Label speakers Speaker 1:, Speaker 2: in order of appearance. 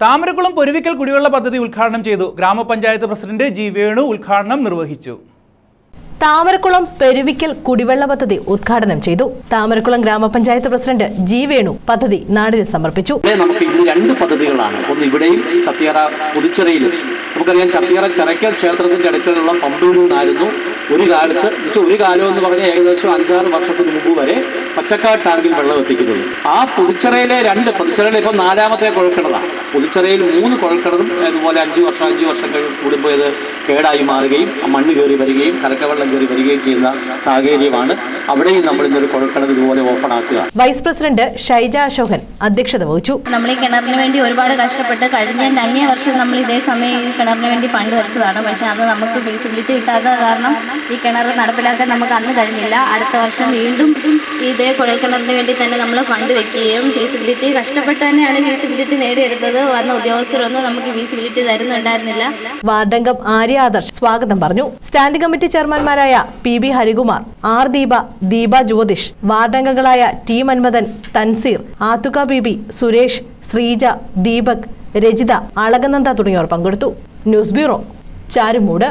Speaker 1: താമരക്കുളം പൊരുവിക്കൽ കുടിവെള്ള പദ്ധതി ഉദ്ഘാടനം ചെയ്തു ഗ്രാമപഞ്ചായത്ത് പ്രസിഡന്റ് ജി വേണു ഉദ്ഘാടനം നിർവഹിച്ചു.
Speaker 2: താമരക്കുളം പെരുവിക്കൽ കുടിവെള്ള പദ്ധതി ഉദ്ഘാടനം ചെയ്തു താമരക്കുളം ഗ്രാമപഞ്ചായത്ത് പ്രസിഡന്റ് ജി വേണു പദ്ധതി നാടിന് സമർപ്പിച്ചു.
Speaker 3: നമുക്ക് ഇന്ന് രണ്ട് പദ്ധതികളാണ്. ഒന്ന് ഇവിടെയും ചത്തിയറ പുതുച്ചിറയിലും നമുക്കറിയാം ചത്തിയറ ചിറയ്ക്കൽ ക്ഷേത്രത്തിന്റെ അടുക്കലുള്ള പമ്പിൽ നിന്നായിരുന്നു ഒരു കാലത്ത് ഒരു കാലം എന്ന് പറഞ്ഞാൽ ഏകദേശം അഞ്ചാറ് വർഷത്തിന് മുമ്പ് വരെ പച്ചക്കാട് ടാങ്കിൽ വെള്ളം എത്തിക്കുന്നത് ആ പുതുച്ചറയിലെ രണ്ട് പുതുച്ചറയിലെ ഇപ്പം നാലാമത്തെ കുഴൽക്കിണറാണ്. പുതുച്ചറയിൽ മൂന്ന് കുഴൽക്കിണറും അതുപോലെ അഞ്ച് വർഷം അഞ്ച് വർഷം കൂടുമ്പോൾ ഇത് കേടായി മാറുകയും മണ്ണ് കയറി വരികയും കലക്കവെള്ളം കയറി വരികയും ചെയ്യുന്ന സാഹചര്യമാണ്. അവിടെയും നമ്മൾ ഇന്നൊരു കുഴൽക്കിണർ ഇതുപോലെ ഓപ്പൺ ആക്കുക.
Speaker 2: വൈസ് പ്രസിഡന്റ് ഷൈജ അശോകൻ അധ്യക്ഷത വഹിച്ചു.
Speaker 4: നമ്മൾ ഈ കിണറിന് വേണ്ടി ഒരുപാട് കഷ്ടപ്പെട്ട് കഴിഞ്ഞ അങ്ങേ വർഷം നമ്മൾ ഇതേ സമയം ഈ കിണറിന് വേണ്ടി ഫണ്ട് വെച്ചതാണ്. പക്ഷേ അത് നമുക്ക് ഫീസിബിലിറ്റി കിട്ടാത്ത കാരണം ഈ കിണർ നടപ്പിലാക്കാൻ നമുക്ക് അന്ന് കഴിഞ്ഞില്ല. അടുത്ത വർഷം വീണ്ടും ഇതേ കുഴൽക്കിണറിന് വേണ്ടി തന്നെ നമ്മൾ ഫണ്ട് വെക്കുകയും ഫീസിബിലിറ്റി കഷ്ടപ്പെട്ട് തന്നെയാണ് ഫീസിബിലിറ്റി നേടിയെടുത്തത്. വന്ന ഉദ്യോഗസ്ഥരൊന്നും നമുക്ക് ഫീസിബിലിറ്റി തരുന്നുണ്ടായിരുന്നില്ല.
Speaker 2: വാർഡംഗം ആര്യ ആദർശ് സ്വാഗതം പറഞ്ഞു. Standing committee ചെയർമാൻമാരായ P B Harikumar R Deepa Deepa Jyothish വാർഡംഗങ്ങളായ T Manmadhan Thanseer ആത്തുക Beebi Suresh Sreeja Deepak Rajitha Alakananda തുടങ്ങിയവർ പങ്കെടുത്തു. News bureau Charummood.